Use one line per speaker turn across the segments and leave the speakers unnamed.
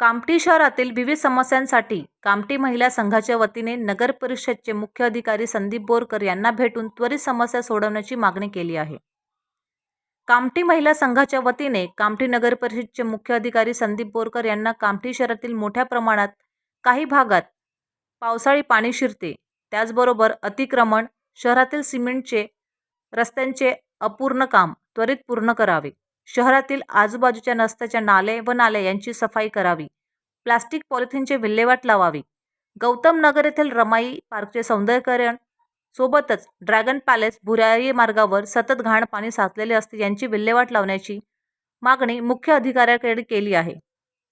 कामठी शहरातील विविध समस्यांसाठी कामठी महिला संघाच्या वतीने नगर परिषदचे मुख्य अधिकारी संदीप बोरकर यांना भेटून त्वरित समस्या सोडवण्याची मागणी केली आहे. कामठी महिला संघाच्या वतीने कामठी नगर परिषदचे मुख्य अधिकारी संदीप बोरकर यांना कामठी शहरातील मोठ्या प्रमाणात काही भागात पावसाळी पाणी शिरते. त्याचबरोबर अतिक्रमण शहरातील सिमेंटचे रस्त्यांचे अपूर्ण काम त्वरित पूर्ण करावे. शहरातील आजूबाजूच्या रस्त्याच्या नाले व नाले यांची सफाई करावी. प्लास्टिक पॉलिथिनचे विल्हेवाट लावावी. गौतम नगर येथील रमाई पार्कचे सौंदर्यकरण. सोबतच ड्रॅगन पॅलेस भुराई मार्गावर सतत घाण पाणी साचलेले असते यांची विल्हेवाट लावण्याची मागणी मुख्य अधिकाऱ्याकडे केली आहे.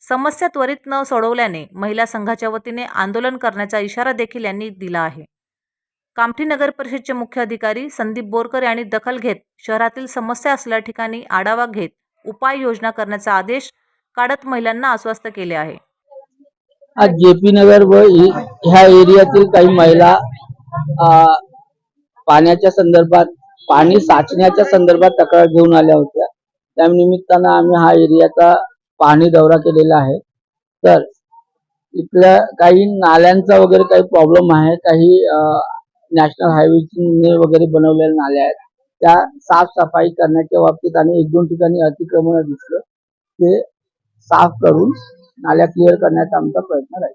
समस्या त्वरित न सोडवल्याने महिला संघाच्या वतीने आंदोलन करण्याचा इशारा देखील यांनी दिला आहे. कामठी नगर परिषदचे मुख्य अधिकारी संदीप बोरकर यांनी दखल घेत शहरातील समस्या असलेल्या ठिकाणी आढावा घेत उपाययोजना करण्याचा आदेश काढत महिलांना आश्वस्त केले आहे.
आज जेपी नगर व ह्या एरियातील काही महिला पाण्याच्या संदर्भात पाणी साचण्याच्या संदर्भात तक्रार घेऊन आल्या होत्या. त्या निमित्तानं आम्ही हा एरियाचा पाणी दौरा केलेला आहे. तर इथल्या काही नाल्यांचा वगैरे काही प्रॉब्लेम आहे काही नॅशनल हायवेने वगैरे बनवलेल्या नाल्या आहेत. त्या साफसफाई करण्याच्या बाबतीत आणि एक दोन ठिकाणी अतिक्रमण दिसलं ते साफ करून नाल्या क्लिअर करण्याचा आमचा प्रयत्न राहील.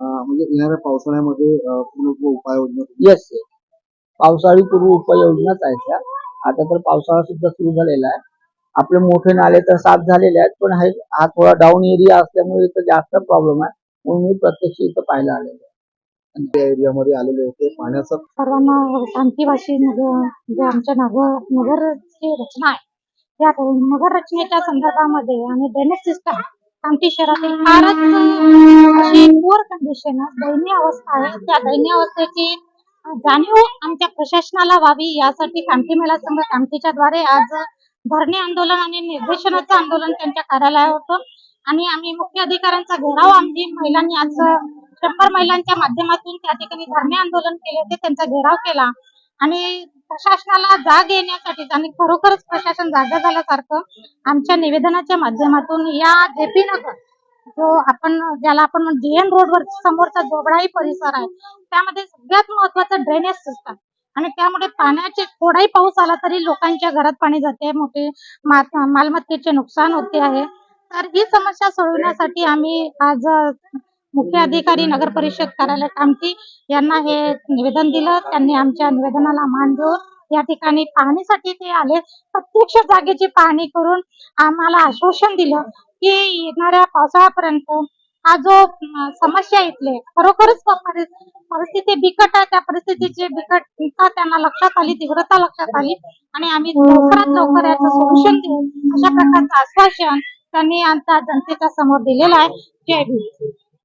म्हणजे येणाऱ्या पावसाळ्यामध्ये अं, पूर्ण उपाययोजना
येस पावसाळी पूर्व उपाययोजनाच आहेत त्या. आता तर पावसाळा सुद्धा सुरू झालेला आहे. आपले मोठे नाले तर साफ झालेले आहेत पण हा हा थोडा डाऊन एरिया असल्यामुळे इथं जास्त प्रॉब्लेम आहे. म्हणून मी प्रत्यक्ष इथं पाहायला आलेलो आहे.
त्या एरियामध्ये आलेले होते पाण्याचा
सर्वांना शांतीवाशी नगर जे आमच्या नगर नगरची रचना आहे. या नगर रचनेच्या संदर्भामध्ये आणि ड्रेनेज सिस्टम आमची शहरातील फारच अशी पुअर कंडिशन दयनीय अवस्था आहे. त्या दयनीय अवस्थेची जाणीव आमच्या प्रशासनाला व्हावी यासाठी कामठी महिला संघ कामठीच्या द्वारे आज धरणे आंदोलन आणि निर्देशनाचं आंदोलन त्यांच्या कार्यालयावर होतं. आणि आम्ही मुख्य अधिकाऱ्यांचा घेराव आमची महिलांनी आज शंभर महिलांच्या माध्यमातून त्या ठिकाणी धरणे आंदोलन केले होते त्यांचा घेराव केला. आणि प्रशासनाला जाग येण्यासाठी आणि खरोखरच प्रशासन जागा झाल्यासारखं आमच्या निवेदनाच्या माध्यमातून या जेपी नगर जो आपण ज्याला आपण डीएन रोडवर समोरचा जोगडाई परिसर आहे त्यामध्ये सगळ्यात महत्वाचं ड्रेनेज सिस्टम आणि त्यामुळे पाण्याचे थोडाही पाऊस आला तरी लोकांच्या घरात पाणी जाते मोठे मालमत्तेचे नुकसान होते आहे. तर ही समस्या सोडवण्यासाठी आम्ही आज मुख्य अधिकारी नगर परिषद कार्यालय कामठी यांना हे निवेदन दिलं. त्यांनी आमच्या निवेदनाला मान देऊन या ठिकाणी पाहणीसाठी ते आले. प्रत्यक्ष जागेची पाहणी करून आम्हाला आश्वासन दिलं की येणाऱ्या पावसाळ्यापर्यंत हा जो समस्या इथले खरोखरच परिस्थिती बिकट आहे. त्या परिस्थितीची बिकटता त्यांना लक्षात आली तीव्रता लक्षात आली. आणि आम्ही लवकरात लवकर याचं सोल्युशन देऊ. अशा प्रकारचं आश्वासन त्यांनी आमच्या जनतेच्या समोर दिलेलं आहे. जय भीम